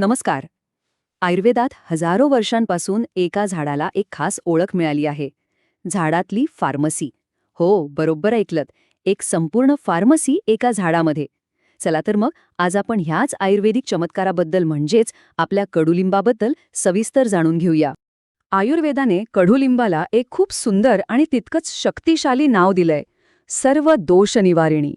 नमस्कार. आयुर्वेदात हजारो वर्षांपासून एका झाडाला एक खास ओळख मिळाली आहे. झाडातली फार्मसी. हो बरोबर ऐकलत. एक संपूर्ण फार्मसी एका झाडामध्ये. चला तर मग आज आपण ह्याच आयुर्वेदिक चमत्काराबद्दल म्हणजेच आपल्या कडुलिंबाबद्दल सविस्तर जाणून घेऊया. आयुर्वेदाने कडुलिंबाला एक खूप सुंदर आणि तितकंच शक्तिशाली नाव दिलंय. सर्व दोष निवारिणी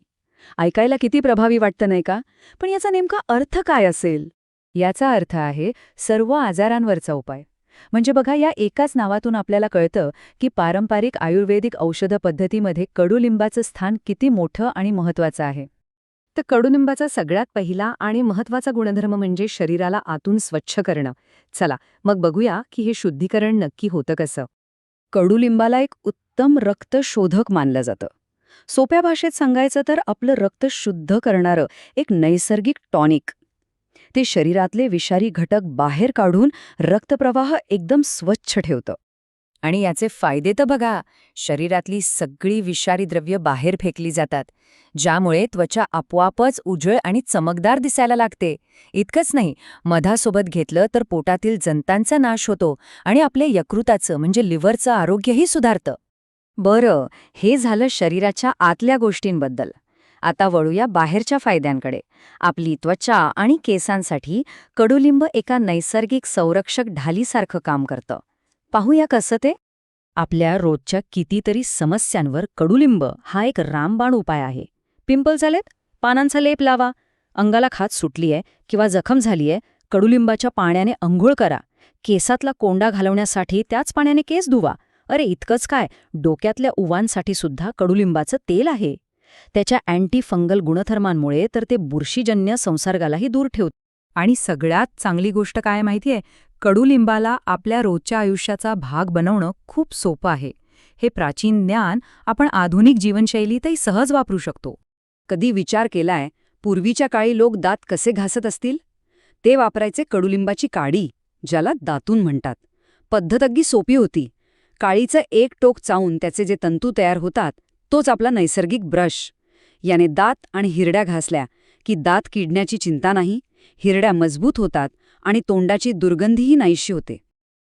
ऐकायला किती प्रभावी वाटतं नाही का? पण याचा नेमका अर्थ काय असेल? याचा अर्थ आहे सर्व आजारांवरचा उपाय. म्हणजे बघा या एकाच नावातून आपल्याला कळतं की पारंपरिक आयुर्वेदिक औषध पद्धतीमध्ये कडुलिंबाचं स्थान किती मोठं आणि महत्वाचं आहे. तर कडुलिंबाचा सगळ्यात पहिला आणि महत्त्वाचा गुणधर्म म्हणजे शरीराला आतून स्वच्छ करणं. चला मग बघूया की हे शुद्धीकरण नक्की होतं कसं. कडुलिंबाला एक उत्तम रक्तशोधक मानलं जातं. सोप्या भाषेत सांगायचं तर आपलं रक्त शुद्ध करणारं एक नैसर्गिक टॉनिक. ते शरीरातले विषारी घटक बाहेर काढून रक्तप्रवाह एकदम स्वच्छ ठेवतं. आणि याचे फायदे तर बघा शरीरातली सगळी विषारी द्रव्य बाहेर फेकली जातात ज्यामुळे त्वचा आपोआपच उजळ आणि चमकदार दिसायला लागते. इतकंच नाही मधासोबत घेतलं तर पोटातील जंतांचा नाश होतो आणि आपले यकृताचं म्हणजे लिव्हरचं आरोग्यही सुधारतं. बरं हे झालं शरीराच्या आतल्या गोष्टींबद्दल. आता वळूया बाहेरच्या फायद्यांकडे. आपली त्वचा आणि केसांसाठी कडुलिंब एका नैसर्गिक संरक्षक ढालीसारखं काम करतं. पाहूया कसं ते? आपल्या रोजच्या कितीतरी समस्यांवर कडुलिंब हा एक रामबाण उपाय आहे. पिंपल्स आलेत? पानांचा लेप लावा. अंगाला खात सुटलीय किंवा जखम झालीय कडुलिंबाच्या पाण्याने अंघोळ करा. केसातला कोंडा घालवण्यासाठी त्याच पाण्याने केस धुवा. अरे इतकंच काय? डोक्यातल्या उवांसाठी सुद्धा कडुलिंबाचं तेल आहे. त्याच्या अँटी फंगल गुणधर्मांमुळे तर ते बुरशीजन्य संसर्गालाही दूर ठेवत. आणि सगळ्यात चांगली गोष्ट काय माहितीये? कडुलिंबाला आपल्या रोजच्या आयुष्याचा भाग बनवणं खूप सोपं आहे. हे प्राचीन ज्ञान आपण आधुनिक जीवनशैलीतही सहज वापरू शकतो. कधी विचार केलाय पूर्वीच्या काळी लोक दात कसे घासत असतील? ते वापरायचे कडुलिंबाची काडी ज्याला दातून म्हणतात. पद्धत अगदी सोपी होती. काळीचं एक टोक चावून त्याचे जे तंतू तयार होतात तोच आपला नैसर्गिक ब्रश. याने दात आणि हिरड्या घासल्या की दात किडण्याची चिंता नाही हिरड्या मजबूत होतात आणि तोंडाची दुर्गंधीही नाहीशी होते.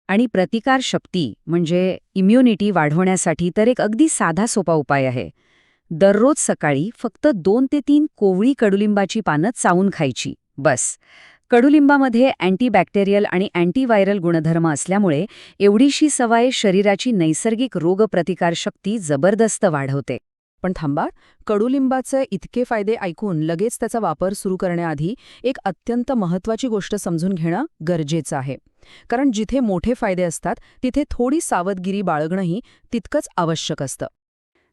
आणि प्रतिकार शक्ती म्हणजे इम्युनिटी वाढवण्यासाठी तर एक अगदी साधा सोपा उपाय आहे. दररोज सकाळी फक्त दोन ते तीन कोवळी कडुलिंबाची पानं चावून खायची बस. कडुलिंबामध्ये अँटीबॅक्टेरियल आणि अँटीव्हायरल गुणधर्म असल्यामुळे एवढीशी सवय शरीराची नैसर्गिक रोगप्रतिकारशक्ती जबरदस्त वाढवते. पण थांबा कडुलिंबाचे इतके फायदे ऐकून लगेच त्याचा वापर सुरू करण्याआधी एक अत्यंत महत्वाची गोष्ट समजून घेणं गरजेचं आहे. कारण जिथे मोठे फायदे असतात तिथे थोडी सावधगिरी बाळगणंही तितकंच आवश्यक असतं.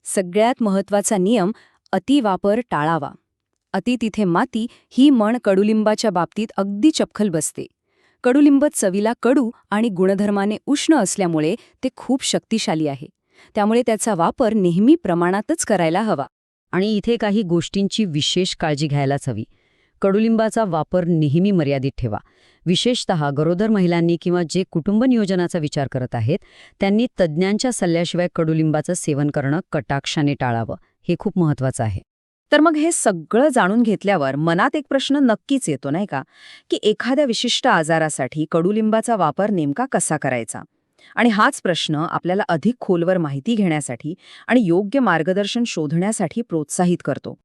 सगळ्यात महत्त्वाचा नियम अतिवापर टाळावा. अति तिथे माती ही म्हण कडुलिंबाच्या बाबतीत अगदी चपखल बसते. कडुलिंब चवीला कडू आणि गुणधर्माने उष्ण असल्यामुळे ते खूप शक्तिशाली आहे. त्यामुळे त्याचा वापर नेहमी प्रमाणातच करायला हवा. आणि इथे काही गोष्टींची विशेष काळजी घ्यायलाच हवी. कडुलिंबाचा वापर नेहमी मर्यादित ठेवा. विशेषत गरोदर महिलांनी किंवा जे कुटुंब नियोजनाचा विचार करत आहेत त्यांनी तज्ज्ञांच्या सल्ल्याशिवाय कडुलिंबाचं सेवन करणं कटाक्षाने टाळावं. हे खूप महत्वाचं आहे. तर मग हे सगळं जाणून घेतल्यावर मनात एक प्रश्न नक्कीच येतो नाही का? की एखाद्या विशिष्ट आजारासाठी कडुलिंबाचा वापर नेमका कसा करायचा? आणि हाच प्रश्न आपल्याला अधिक खोलवर माहिती घेण्यासाठी आणि योग्य मार्गदर्शन शोधण्यासाठी प्रोत्साहित करतो.